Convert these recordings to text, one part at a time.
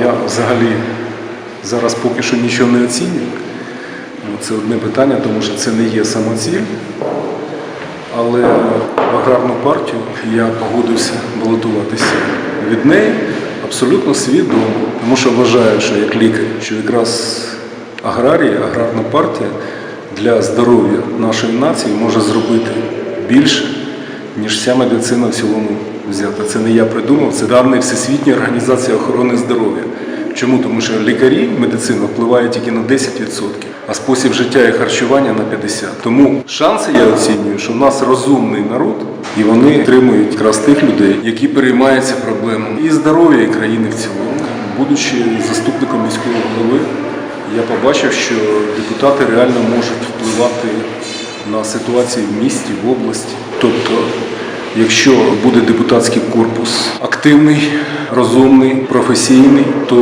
Я взагалі зараз поки що нічого не оцінюю. Ну, Це одне питання, тому що це не є самоціль. Але в аграрну партію я погодився балотуватися від неї абсолютно свідомо, тому що вважаю, що як лікар, що якраз аграрія, аграрна партія для здоров'я нашої нації може зробити більше, ніж вся медицина в цілому взята. Це не я придумав, це дані Всесвітньої організації охорони здоров'я. Чому? Тому що лікарі, медицина впливає тільки на 10%, а спосіб життя і харчування на 50%. Тому шанси я оцінюю, що в нас розумний народ, і вони тримують якраз тих людей, які переймаються проблемами і здоров'я, і країни в цілому. Будучи заступником міського голови, я побачив, що депутати реально можуть впливати на ситуацію в місті, в області. Тобто Якщо буде депутатський корпус активний, розумний, професійний, то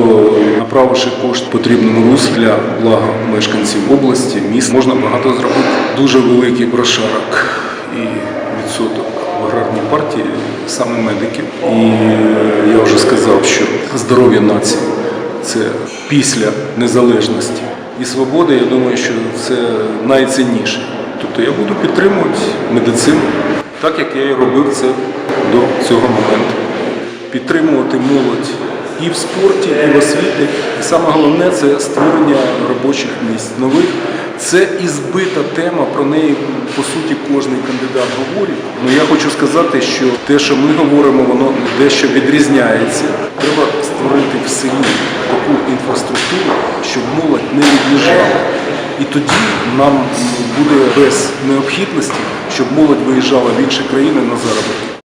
направивши кошт потрібному руслі для блага мешканців області, міст, можна багато зробити. Дуже великий прошарок і відсоток в аграрній партії саме медиків. І я вже сказав, що здоров'я нації це після незалежності і свободи. Я думаю, що це найцінніше. Тобто я буду підтримувати медицину так як я і робив це до цього моменту. Підтримувати молодь і в спорті, і в освіті. І саме головне це створення робочих місць нових. Це і збита тема, про неї по суті кожен кандидат говорить. Ну я хочу сказати, що те, що ми говоримо, воно дещо відрізняється. Треба створити в селі таку інфраструктуру, щоб молодь не від'їжджала. І тоді нам буде без необхідності, щоб молодь виїжджала в інші країни на заробітки.